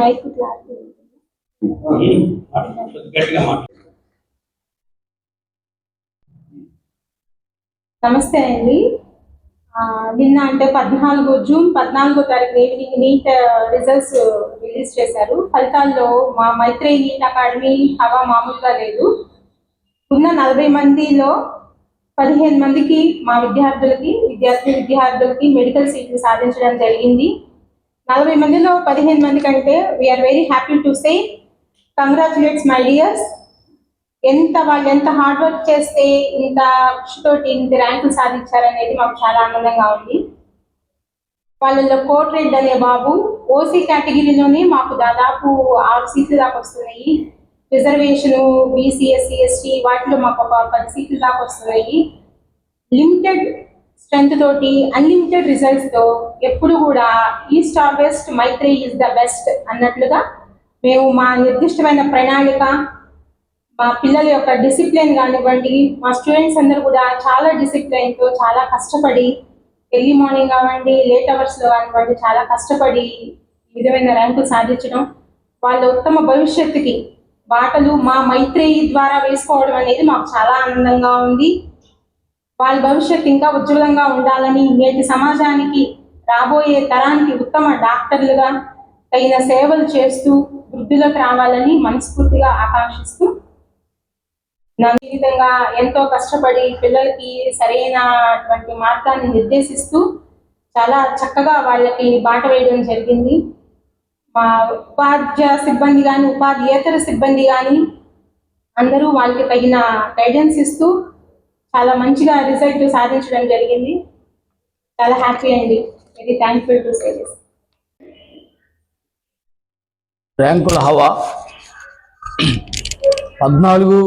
Mic clarity గట్టిగా మాట్లాడు. నమస్తే అండి. నిన్న అంటే పద్నాలుగు జూన్ పద్నాలుగో తారీఖు ఈవినింగ్ నీట్ రిజల్ట్స్ రిలీజ్ చేశారు. ఫలితాల్లో మా మైత్రేయి నీట్ అకాడమీ హవా మామూలుగా లేదు. ఉన్న నలభై మందిలో పదిహేను మందికి మా విద్యార్థులకి విద్యార్థి విద్యార్థులకి మెడికల్ సీట్లు సాధించడం జరిగింది. నలభై మందిలో పదిహేను మంది కంటే we are very happy to say congratulates my dears ఎంత వాళ్ళు ఎంత హార్డ్ వర్క్ చేస్తే ఇంత కృషితోటి ఇంత ర్యాంకులు సాధించారనేది మాకు చాలా ఆనందంగా ఉంది. వాళ్ళలో కోట్ రెడ్ అనే బాబు ఓసీ కేటగిరీలోనే మాకు దాదాపు ఆరు సీట్లు దాకా వస్తున్నాయి. రిజర్వేషన్ బీసీఎస్సీ ఎస్టీ వాటిలో మాకు ఒక పది సీట్లు దాకా వస్తున్నాయి. లిమిటెడ్ స్ట్రెంత్ తోటి అన్లిమిటెడ్ రిజల్ట్స్తో ఎప్పుడు కూడా east or west Maitri is the best అన్నట్లుగా మేము మా నిర్దిష్టమైన ప్రణాళిక మా పిల్లల యొక్క డిసిప్లిన్ కానివ్వండి మా స్టూడెంట్స్ అందరూ కూడా చాలా డిసిప్లిన్తో తో చాలా కష్టపడి ఎర్లీ మార్నింగ్ కానివ్వండి లేట్ అవర్స్లో కానివ్వండి చాలా కష్టపడి విధమైన ర్యాంకులు సాధించడం వాళ్ళ ఉత్తమ భవిష్యత్తుకి బాటలు మా మైత్రేయి ద్వారా వేసుకోవడం అనేది మాకు చాలా ఆనందంగా ఉంది. వాళ్ళ భవిష్యత్తు ఇంకా ఉజ్వలంగా ఉండాలని నేటి సమాజానికి రాబోయే తరానికి ఉత్తమ డాక్టర్లుగా తగిన సేవలు చేస్తూ వృద్ధిలోకి రావాలని మనస్ఫూర్తిగా ఆకాంక్షిస్తూ నా విధంగా ఎంతో కష్టపడి పిల్లలకి సరైనటువంటి మార్గాన్ని నిర్దేశిస్తూ చాలా చక్కగా వాళ్ళకి బాట వేయడం జరిగింది. మా ఉపాధ్య సిబ్బంది కానీ ఉపాధ్యేతర సిబ్బంది కానీ అందరూ వాళ్ళకి తగిన గైడెన్స్ ఇస్తూ చాలా మంచిగా రిజల్ట్ సాధించడం జరిగింది. చాలా హ్యాపీ అండి. వెరీ థ్యాంక్ఫుల్ టు సే ర్యాంకుల హవా. పద్నాలుగు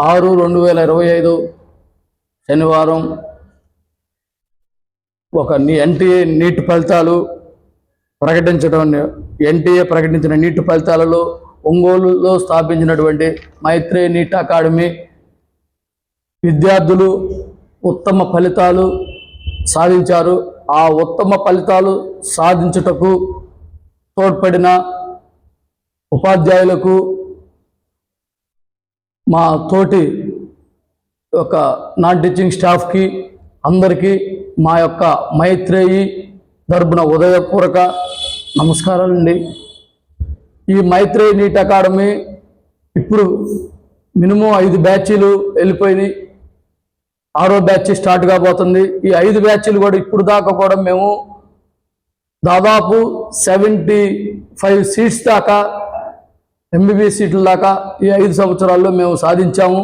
ఆరు రెండు వేల ఇరవై ఐదు శనివారం ఒక ఎన్టీఏ నీట్ ఫలితాలు ప్రకటించడం ఎన్టీఏ ప్రకటించిన నీటి ఫలితాలలో ఒంగోలులో స్థాపించినటువంటి మైత్రి నీట్ అకాడమీ విద్యార్థులు ఉత్తమ ఫలితాలు సాధించారు. ఆ ఉత్తమ ఫలితాలు సాధించుటకు తోడ్పడిన ఉపాధ్యాయులకు మా తోటి ఒక నాన్ టీచింగ్ స్టాఫ్కి అందరికీ మా యొక్క మైత్రేయి తరపున ఉదయపూర్వక నమస్కారాలండి. ఈ మైత్రేయి నీట్ అకాడమీ ఇప్పుడు మినిమం ఐదు బ్యాచీలు వెళ్ళిపోయినాయి. ఆరో బ్యాచ్ స్టార్ట్ కాబోతుంది. ఈ ఐదు బ్యాచ్లు కూడా ఇప్పుడు దాకా కూడా మేము దాదాపు సెవెంటీ ఫైవ్ సీట్స్ దాకా ఎంబీబీఎస్ సీట్ల దాకా ఈ ఐదు సంవత్సరాల్లో మేము సాధించాము.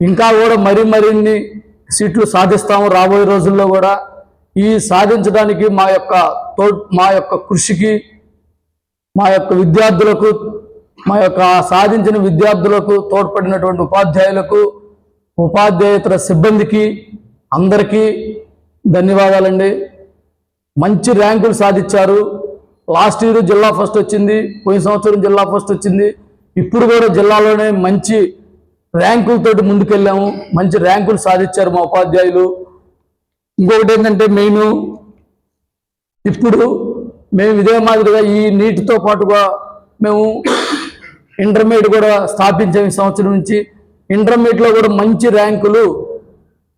ఇంకా కూడా మరి మరిన్ని సీట్లు సాధిస్తాము రాబోయే రోజుల్లో కూడా. ఈ సాధించడానికి మా యొక్క తో మా యొక్క కృషికి మా యొక్క విద్యార్థులకు మా యొక్క సాధించిన విద్యార్థులకు తోడ్పడినటువంటి ఉపాధ్యాయులకు ఉపాధ్యాయేతర సిబ్బందికి అందరికీ ధన్యవాదాలండి. మంచి ర్యాంకులు సాధించారు. లాస్ట్ ఇయర్ జిల్లా ఫస్ట్ వచ్చింది. పోయిన సంవత్సరం జిల్లా ఫస్ట్ వచ్చింది. ఇప్పుడు కూడా జిల్లాలోనే మంచి ర్యాంకులతోటి ముందుకెళ్ళాము. మంచి ర్యాంకులు సాధించారు మా ఉపాధ్యాయులు. ఇంకొకటి ఏంటంటే మెయిన్ ఇప్పుడు మేము ఇదే మాదిరిగా ఈ నీటితో పాటుగా మేము ఇంటర్మీడియట్ కూడా స్థాపించాము ఈ సంవత్సరం నుంచి. ఇంటర్మీడియట్లో కూడా మంచి ర్యాంకులు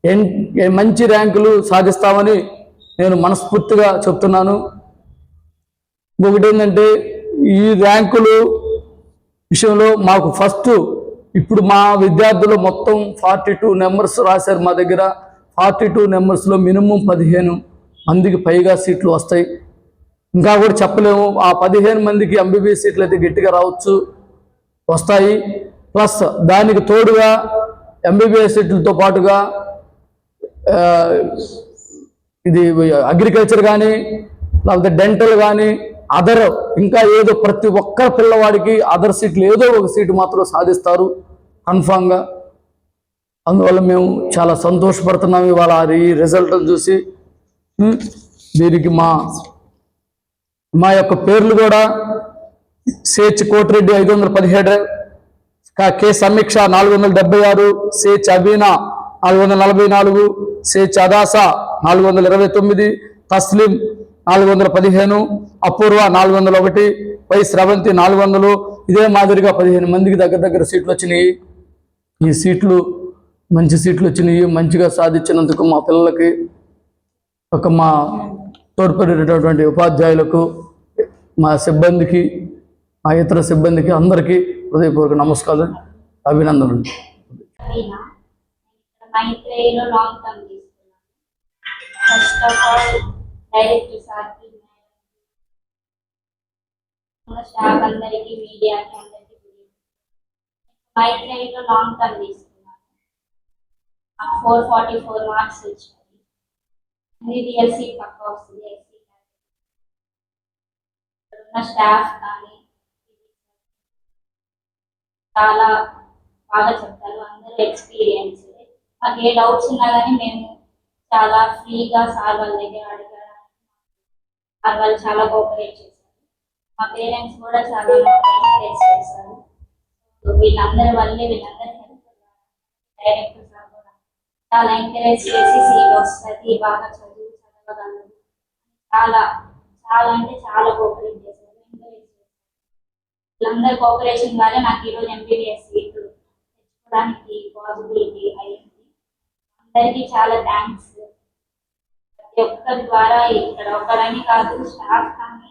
ఎన్- ఏ- మంచి ర్యాంకులు సాధిస్తామని నేను మనస్ఫూర్తిగా చెప్తున్నాను. ఇంకొకటి ఏంటంటే ఈ ర్యాంకులు విషయంలో మాకు ఫస్ట్ ఇప్పుడు మా విద్యార్థులు మొత్తం ఫార్టీ టూ నెంబర్స్ రాశారు మా దగ్గర. ఫార్టీ టూ నెంబర్స్లో మినిమం పదిహేను మందికి పైగా సీట్లు వస్తాయి. ఇంకా కూడా చెప్పలేము. ఆ పదిహేను మందికి ఎంబీబీఎస్ సీట్లు అయితే గట్టిగా రావచ్చు. వస్తాయి. ప్లస్ దానికి తోడుగా ఎంబీబీఎస్ సీట్లతో పాటుగా ఇది అగ్రికల్చర్ కానీ లేకపోతే డెంటల్ కానీ అదర్ ఇంకా ఏదో ప్రతి ఒక్క పిల్లవాడికి అదర్ సీట్లు ఏదో ఒక సీటు మాత్రం సాధిస్తారు కన్ఫామ్గా. అందువల్ల మేము చాలా సంతోషపడుతున్నాం ఇవాళ ఈ రిజల్ట్ చూసి. దీనికి మా మా యొక్క పేర్లు కూడా సేచ్ కోటిరెడ్డి ఐదు వందల పదిహేడు కే సమీక్ష నాలుగు వందల డెబ్బై ఆరు సేచ్ అబీనా నాలుగు వందల నలభై నాలుగు సేచ్ అదాస నాలుగు వందల ఇరవై తొమ్మిది తస్లిం నాలుగు వందల పదిహేను అపూర్వ నాలుగు వందల ఒకటి వై స్రవంతి నాలుగు వందలు. ఇదే మాదిరిగా పదిహేను మందికి దగ్గర దగ్గర సీట్లు వచ్చినాయి. ఈ సీట్లు మంచి సీట్లు వచ్చినాయి. మంచిగా సాధించినందుకు మా పిల్లలకి ఒక మా తోడ్పడేటటువంటి ఉపాధ్యాయులకు మా సిబ్బందికి మా ఇతర సిబ్బందికి అందరికీ హృదయపూర్వక నమస్కారం అభినందనలు. అయినా లాంగ్ టర్మ్ తీసుకున్నాను. ఫస్ట్ ఆఫ్ ఆల్ డైరెక్ట్ సార్కి స్టాఫ్ అందరికీ మీడియాకి అందరికీ మైత్రేయిలో లాంగ్ టర్మ్ తీసుకున్నాను. నాకు ఫోర్ ఫార్టీ ఫోర్ మార్క్స్ వచ్చాయి ఎల్సీ పక్క వస్తుంది ఎస్సీ ఉన్న స్టాఫ్ కానీ చాలా బాగా చెప్తారు. అందరూ ఎక్స్పీరియన్స్ మాకు ఏ డౌట్స్ ఉన్నా కానీ మేము చాలా ఫ్రీగా సార్ వాళ్ళ దగ్గర అడగడానికి సార్ వాళ్ళు చాలా కోఆపరేట్ చేశారు. మా పేరెంట్స్ కూడా చాలా ఎంకరేజ్ చేశారు. సో వీళ్ళందరి వల్లే వీళ్ళందరి హెల్ప్ డైరెక్టర్ సార్ కూడా చాలా ఎంకరేజ్ చేసి సీట్ వస్తుంది బాగా చదువు చదవగలరు. చాలా చాలా అంటే చాలా కోఆపరేట్ చేశారు. వీళ్ళందరి కోఆపరేషన్ వల్ల నాకు ఈరోజు ఎంబీబీఎస్ సీట్ తెచ్చుకోవడానికి పాసిబిలిటీ అయ్యింది. అందరికీ చాలా థ్యాంక్స్ ప్రతి ఒక్కరి ద్వారా ఇక్కడ ఒకరని కాదు స్టాఫ్ కానీ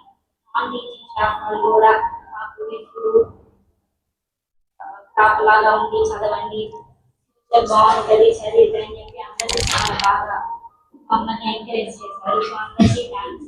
నాన్ టీచింగ్ స్టాఫ్ వాళ్ళు కూడా మాకు ఇప్పుడు క్లాప్ లాగా ఉంది చదవండి. ఫ్యూచర్ బాగుంటుంది చదివితే అని చెప్పి అందరూ చాలా బాగా మమ్మల్ని ఎంకరేజ్ చేశారు. సో అందరికీ థ్యాంక్స్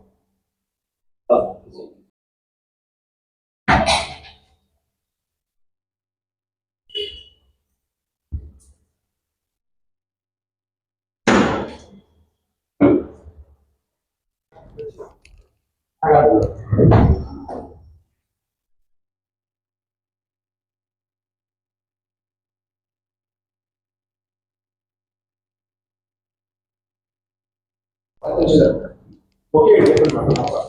అవుతున్నాను ఈ అవకాశం తెచ్చినందుకు నాకు చాలా బాగా హ్యాపీ మేడం థ్యాంక్స్ ఓకే చెప్పండి మేడం. సార్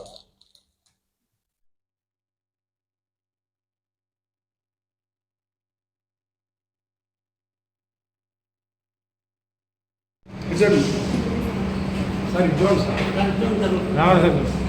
ఇటు చూడండి సార్ రావాలి సార్